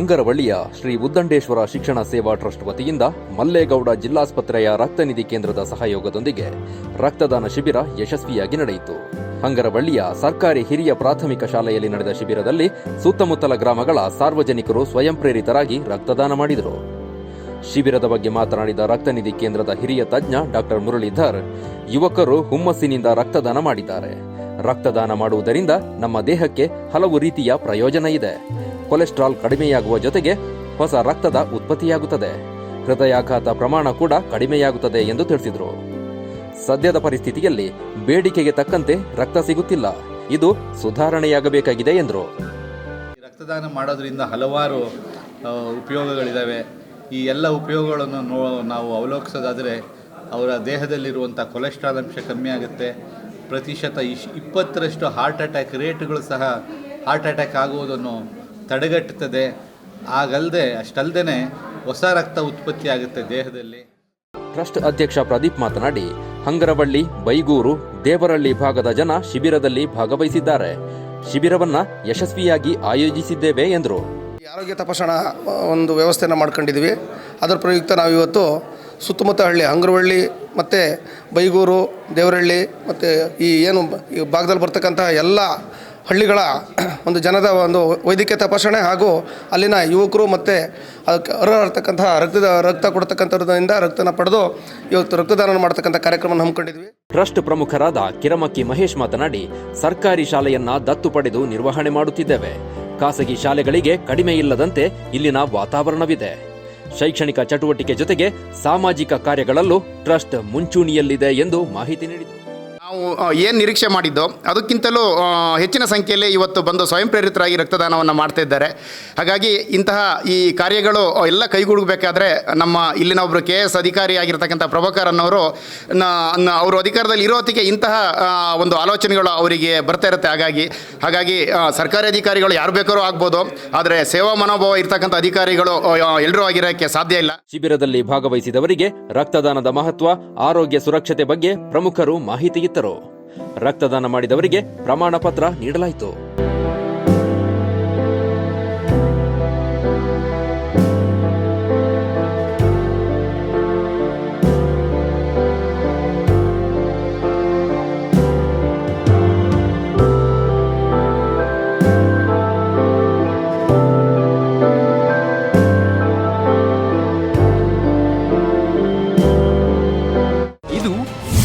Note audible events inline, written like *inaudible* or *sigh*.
ಹಂಗರವಳ್ಳಿಯ ಶ್ರೀ ಉದ್ದಂಡೇಶ್ವರ ಶಿಕ್ಷಣ ಸೇವಾ ಟ್ರಸ್ಟ್ ವತಿಯಿಂದ ಮಲ್ಲೇಗೌಡ ಜಿಲ್ಲಾಸ್ಪತ್ರೆಯ ರಕ್ತನಿಧಿ ಕೇಂದ್ರದ ಸಹಯೋಗದೊಂದಿಗೆ ರಕ್ತದಾನ ಶಿಬಿರ ಯಶಸ್ವಿಯಾಗಿ ನಡೆಯಿತು. ಹಂಗರವಳ್ಳಿಯ ಸರ್ಕಾರಿ ಹಿರಿಯ ಪ್ರಾಥಮಿಕ ಶಾಲೆಯಲ್ಲಿ ನಡೆದ ಶಿಬಿರದಲ್ಲಿ ಸುತ್ತಮುತ್ತಲ ಗ್ರಾಮಗಳ ಸಾರ್ವಜನಿಕರು ಸ್ವಯಂ ಪ್ರೇರಿತರಾಗಿ ರಕ್ತದಾನ ಮಾಡಿದರು. ಶಿಬಿರದ ಬಗ್ಗೆ ಮಾತನಾಡಿದ ರಕ್ತನಿಧಿ ಕೇಂದ್ರದ ಹಿರಿಯ ತಜ್ಞ ಡಾಕ್ಟರ್ ಮುರಳೀಧರ್, ಯುವಕರು ಹುಮ್ಮಸ್ಸಿನಿಂದ ರಕ್ತದಾನ ಮಾಡಿದ್ದಾರೆ. ರಕ್ತದಾನ ಮಾಡುವುದರಿಂದ ನಮ್ಮ ದೇಹಕ್ಕೆ ಹಲವು ರೀತಿಯ ಪ್ರಯೋಜನ ಇದೆ. ಕೊಲೆಸ್ಟ್ರಾಲ್ ಕಡಿಮೆಯಾಗುವ ಜೊತೆಗೆ ಹೊಸ ರಕ್ತದ ಉತ್ಪತ್ತಿಯಾಗುತ್ತದೆ. ಹೃದಯಾಘಾತ ಪ್ರಮಾಣ ಕೂಡ ಕಡಿಮೆಯಾಗುತ್ತದೆ ಎಂದು ತಿಳಿಸಿದರು. ಸದ್ಯದ ಪರಿಸ್ಥಿತಿಯಲ್ಲಿ ಬೇಡಿಕೆಗೆ ತಕ್ಕಂತೆ ರಕ್ತ ಸಿಗುತ್ತಿಲ್ಲ. ಇದು ಸುಧಾರಣೆಯಾಗಬೇಕಾಗಿದೆ ಎಂದರು. ರಕ್ತದಾನ ಮಾಡೋದ್ರಿಂದ ಹಲವಾರು ಉಪಯೋಗಗಳಿದ್ದಾವೆ ಈ ಎಲ್ಲ ಉಪಯೋಗಗಳನ್ನು ನಾವು ಅವಲೋಕಿಸೋದಾದರೆ ಅವರ ದೇಹದಲ್ಲಿರುವಂಥ ಕೊಲೆಸ್ಟ್ರಾಲ್ ಅಂಶ ಕಮ್ಮಿ ಆಗುತ್ತೆ. ಪ್ರತಿಶತ ಇಶ್ ಇಪ್ಪತ್ತರಷ್ಟು ಹಾರ್ಟ್ ಅಟ್ಯಾಕ್ ರೇಟ್ಗಳು ಸಹ ಹಾರ್ಟ್ ಅಟ್ಯಾಕ್ ಆಗುವುದನ್ನು ತಡೆಗಟ್ಟುತ್ತದೆ. ಆಗಲ್ಲದೆ ಅಷ್ಟಲ್ಲದೆ ಹೊಸ ರಕ್ತ ಉತ್ಪತ್ತಿ ಆಗುತ್ತೆ ದೇಹದಲ್ಲಿ. ಟ್ರಸ್ಟ್ ಅಧ್ಯಕ್ಷ ಪ್ರದೀಪ್ ಮಾತನಾಡಿ ಹಂಗರವಳ್ಳಿ ಬೈಗೂರು ದೇವರಳ್ಳಿ ಭಾಗದ ಜನ ಶಿಬಿರದಲ್ಲಿ ಭಾಗವಹಿಸಿದ್ದಾರೆ. ಶಿಬಿರವನ್ನ ಯಶಸ್ವಿಯಾಗಿ ಆಯೋಜಿಸಿದ್ದೇವೆ ಎಂದರು. ಈ ಆರೋಗ್ಯ ತಪಾಸಣಾ ಒಂದು ವ್ಯವಸ್ಥೆಯನ್ನು ಮಾಡ್ಕೊಂಡಿದ್ವಿ. ಅದರ ಪ್ರಯುಕ್ತ ನಾವು ಇವತ್ತು ಸುತ್ತಮುತ್ತ ಹಳ್ಳಿ ಹಂಗರವಳ್ಳಿ ಮತ್ತು ಬೈಗೂರು, ದೇವರಹಳ್ಳಿ ಮತ್ತು ಈ ಏನು ಈ ಭಾಗದಲ್ಲಿ ಬರ್ತಕ್ಕಂತಹ ಎಲ್ಲ ಹಳ್ಳಿಗಳ *clears throat* ಒಂದು ಜನದ ಒಂದು ವೈದ್ಯಕೀಯ ತಪಾಸಣೆ ಹಾಗೂ ಅಲ್ಲಿನ ಯುವಕರು ಮತ್ತು ಅದಕ್ಕೆ ಅರ್ಹರತಕ್ಕಂತಹ ರಕ್ತದ ರಕ್ತ ಕೊಡ್ತಕ್ಕಂಥದ್ರಿಂದ ರಕ್ತನ ಪಡೆದು ಇವತ್ತು ರಕ್ತದಾನ ಮಾಡ್ತಕ್ಕಂಥ ಕಾರ್ಯಕ್ರಮವನ್ನು ಹಮ್ಮಿಕೊಂಡಿದ್ವಿ. ಟ್ರಸ್ಟ್ ಪ್ರಮುಖರಾದ ಕಿರಮಕ್ಕಿ ಮಹೇಶ್ ಮಾತನಾಡಿ, ಸರ್ಕಾರಿ ಶಾಲೆಯನ್ನ ದತ್ತು ಪಡೆದು ನಿರ್ವಹಣೆ ಮಾಡುತ್ತಿದ್ದೇವೆ. ಖಾಸಗಿ ಶಾಲೆಗಳಿಗೆ ಕಡಿಮೆ ಇಲ್ಲದಂತೆ ಇಲ್ಲಿನ ವಾತಾವರಣವಿದೆ. ಶೈಕ್ಷಣಿಕ ಚಟುವಟಿಕೆ ಜೊತೆಗೆ ಸಾಮಾಜಿಕ ಕಾರ್ಯಗಳಲ್ಲೂ ಟ್ರಸ್ಟ್ ಮುಂಚೂಣಿಯಲ್ಲಿದೆ ಎಂದು ಮಾಹಿತಿ ನೀಡಿದರು ನಾವು ಏನು ನಿರೀಕ್ಷೆ ಮಾಡಿದ್ದೋ, ಅದಕ್ಕಿಂತಲೂ ಹೆಚ್ಚಿನ ಸಂಖ್ಯೆಯಲ್ಲಿ ಇವತ್ತು ಬಂದು ಸ್ವಯಂ ಪ್ರೇರಿತರಾಗಿ ರಕ್ತದಾನವನ್ನು ಮಾಡ್ತಾ ಇದ್ದಾರೆ. ಹಾಗಾಗಿ ಇಂತಹ ಈ ಕಾರ್ಯಗಳು ಎಲ್ಲ ಕೈಗೂಡಬೇಕಾದ್ರೆ ನಮ್ಮ ಇಲ್ಲಿನ ಒಬ್ಬರು ಕೆ ಎಸ್ ಅಧಿಕಾರಿಯಾಗಿರ್ತಕ್ಕಂಥ ಪ್ರಭಾಕರ್ ಅನ್ನೋರು, ನ- ನ- ಅವರು ಅಧಿಕಾರದಲ್ಲಿ ಇರೋ ಹೊತ್ತಿಗೆ ಇಂತಹ ಒಂದು ಆಲೋಚನೆಗಳು ಅವರಿಗೆ ಬರ್ತಾ ಇರುತ್ತೆ. ಹಾಗಾಗಿ ಹಾಗಾಗಿ ಸರ್ಕಾರಿ ಅಧಿಕಾರಿಗಳು ಯಾರು ಬೇಕಾದ್ರೂ ಆಗ್ಬೋದು. ಆದರೆ ಸೇವಾ ಮನೋಭಾವ ಇರ್ತಕ್ಕಂಥ ಅಧಿಕಾರಿಗಳು ಎಲ್ಲರೂ ಆಗಿರೋಕ್ಕೆ ಸಾಧ್ಯ ಇಲ್ಲ. ಶಿಬಿರದಲ್ಲಿ ಭಾಗವಹಿಸಿದವರಿಗೆ ರಕ್ತದಾನದ ಮಹತ್ವ, ಆರೋಗ್ಯ ಸುರಕ್ಷತೆ ಬಗ್ಗೆ ಪ್ರಮುಖರು ಮಾಹಿತಿ ಇತ್ತರು ರಕ್ತದಾನ ಮಾಡಿದವರಿಗೆ ಪ್ರಮಾಣ ಪತ್ರ ನೀಡಲಾಯಿತು.